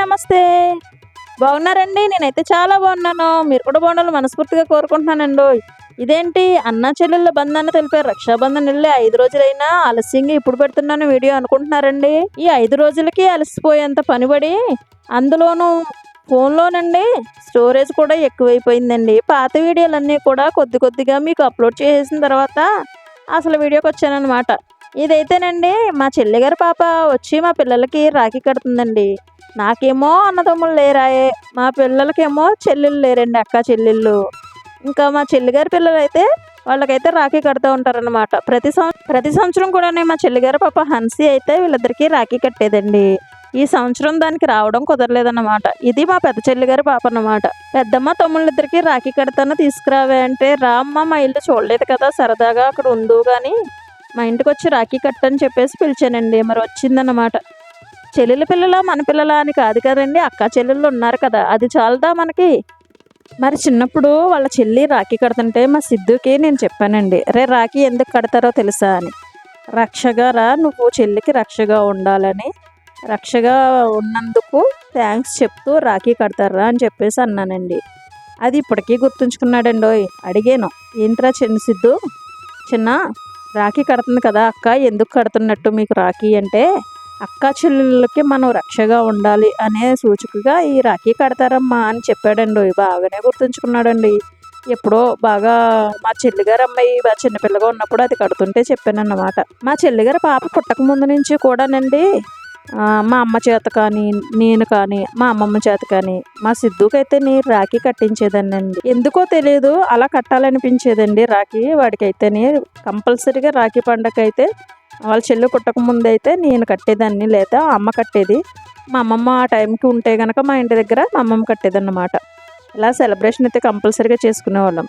నమస్తే. బాగున్నారండి? నేనైతే చాలా బాగున్నాను. మీరు కూడా బాగుండాలి మనస్ఫూర్తిగా కోరుకుంటున్నానండి. ఇదేంటి? అన్నా చెల్లెళ్ళ బంధాన్ని తెలిపారు. రక్షాబంధన్ వెళ్ళి ఐదు రోజులైనా ఆలస్యంగా ఇప్పుడు పెడుతున్నాను వీడియో అనుకుంటున్నారండి. ఈ ఐదు రోజులకి అలసిపోయేంత పనిబడి అందులోనూ ఫోన్లోనండి స్టోరేజ్ కూడా ఎక్కువైపోయిందండి. పాత వీడియోలన్నీ కూడా కొద్ది కొద్దిగా మీకు అప్లోడ్ చేసిన తర్వాత అసలు వీడియోకి వచ్చానమాట ఇదైతేనండి మా చెల్లిగారి పాప వచ్చి మా పిల్లలకి రాఖీ కడుతుందండి. నాకేమో అన్నదమ్ములు లేరాయే మా పిల్లలకేమో చెల్లెళ్ళు లేరండి అక్క చెల్లెళ్ళు. ఇంకా మా చెల్లిగారి పిల్లలు అయితే వాళ్ళకైతే రాఖీ కడుతూ ఉంటారనమాట ప్రతి సంవ ప్రతి సంవత్సరం కూడా మా చెల్లిగారు పాప హన్సీ అయితే వీళ్ళిద్దరికీ రాఖీ కట్టేదండి. ఈ సంవత్సరం దానికి రావడం కుదరలేదన్నమాట. ఇది మా పెద్ద చెల్లిగారి పాప అన్నమాట. పెద్దమ్మ తమ్ముళ్ళిద్దరికీ రాఖీ కడతాను తీసుకురావే అంటే రామ్మ మా ఇల్లు చూడలేదు కదా సరదాగా అక్కడ ఉందో కానీ మా ఇంటికి వచ్చి రాఖీ కట్టని చెప్పేసి పిలిచానండి. మరి వచ్చిందన్నమాట. చెల్లెల పిల్లల మన పిల్లల అని కాదు కదండి. అక్క చెల్లెళ్ళు ఉన్నారు కదా. అది చాలదా మనకి? మరి చిన్నప్పుడు వాళ్ళ చెల్లి రాఖీ కడుతుంటే మా సిద్ధుకి నేను చెప్పానండి రే రాఖీ ఎందుకు కడతారో తెలుసా? అని. రక్షగా రా నువ్వు చెల్లికి రక్షగా ఉండాలని రక్షగా ఉన్నందుకు థ్యాంక్స్ చెప్తూ రాఖీ కడతారా? అని చెప్పేసి అన్నానండి. అది ఇప్పటికీ గుర్తుంచుకున్నాడండి ఓయ్ అడిగాను ఏంట్రా చిన్న సిద్ధు? చిన్న రాఖీ కడుతుంది కదా అక్క ఎందుకు కడుతున్నట్టు మీకు రాఖీ అంటే? అక్క చెల్లెళ్ళకి మనం రక్షగా ఉండాలి అనే సూచికగా ఈ రాఖీ కడతారమ్మా అని చెప్పాడండి. బాగానే గుర్తుంచుకున్నాడండి. ఎప్పుడో బాగా మా చెల్లిగారు అమ్మాయి చిన్నపిల్లగా ఉన్నప్పుడు అది కడుతుంటే చెప్పానన్నమాట. మా చెల్లిగారి పాప పుట్టక ముందు నుంచి కూడానండి మా అమ్మ చేత కానీ నేను కానీ మా అమ్మమ్మ చేత కానీ మా సిద్ధుకైతే నేను రాఖీ కట్టించేదాన్నండి. ఎందుకో తెలియదు అలా కట్టాలనిపించేదండి రాఖీ. వాడికైతేనే కంపల్సరీగా రాఖీ పండగ అయితే వాళ్ళ చెల్లి పుట్టక ముందు అయితే నేను కట్టేదాన్ని లేదా అమ్మ కట్టేది. మా అమ్మమ్మ ఆ టైంకి ఉంటే గనక మా ఇంటి దగ్గర మా అమ్మమ్మ కట్టేదన్నమాట. ఇలా సెలబ్రేషన్ అయితే కంపల్సరీగా చేసుకునేవాళ్ళం.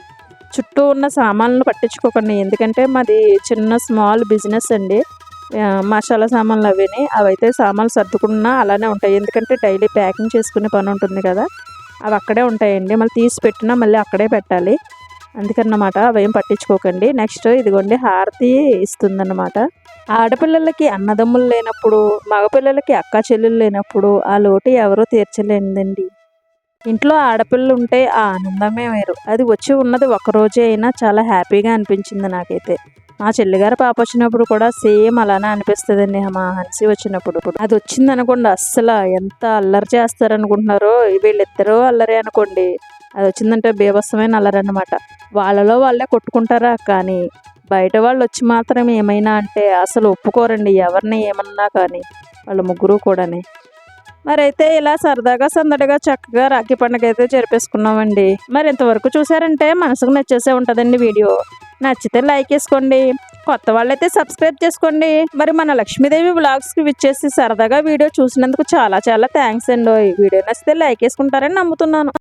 చుట్టూ ఉన్న సామాన్లను పట్టించుకోకండి ఎందుకంటే మాది చిన్న స్మాల్ బిజినెస్ అండి. మసాలా సామాన్లు అవిని అవైతే సామాన్లు సర్దుకున్నా అలానే ఉంటాయి. ఎందుకంటే డైలీ ప్యాకింగ్ చేసుకునే పని ఉంటుంది కదా అవి అక్కడే ఉంటాయండి. మళ్ళీ తీసి పెట్టినా మళ్ళీ అక్కడే పెట్టాలి. అందుకన్నమాట అవేం పట్టించుకోకండి. నెక్స్ట్ ఇదిగోండి హారతి ఇస్తుందన్నమాట. ఆడపిల్లలకి అన్నదమ్ములు లేనప్పుడు మగపిల్లలకి అక్క చెల్లెలు లేనప్పుడు ఆ లోటు ఎవరూ తీర్చలేనిదండి ఇంట్లో ఆడపిల్లలు ఉంటే ఆ ఆనందమే వేరు. అది వచ్చి ఉన్నది ఒక రోజే అయినా చాలా హ్యాపీగా అనిపించింది నాకైతే. మా చెల్లిగారి పాప వచ్చినప్పుడు కూడా సేమ్ అలానే అనిపిస్తుందండి. మా హన్సి వచ్చినప్పుడు అది వచ్చింది అనుకోండి అస్సలు ఎంత అల్లరి చేస్తారనుకుంటున్నారో వీళ్ళిద్దరూ అల్లరి అనుకోండి. అది వచ్చిందంటే బీభత్సమైన అల్లరి అనమాట వాళ్ళలో వాళ్ళే కొట్టుకుంటారా? కానీ బయట వాళ్ళు వచ్చి మాత్రం ఏమైనా అంటే అసలు ఒప్పుకోరండి. ఎవరిని ఏమన్నా కానీ వాళ్ళ ముగ్గురు కూడాని. మరి అయితే ఇలా సరదాగా సందడిగా చక్కగా రాఖీ పండుగ అయితే జరిపేసుకున్నామండి. మరి ఇంతవరకు చూసారంటే మనసుకు నచ్చేసే ఉంటుందండి వీడియో. నచ్చితే లైక్ వేసుకోండి. కొత్త వాళ్ళైతే సబ్స్క్రైబ్ చేసుకోండి. మరి మన లక్ష్మీదేవి బ్లాగ్స్కి విచ్చేసి సరదాగా వీడియో చూసినందుకు చాలా చాలా థ్యాంక్స్ అండి. వీడియో నచ్చితే లైక్ వేసుకుంటారని నమ్ముతున్నాను.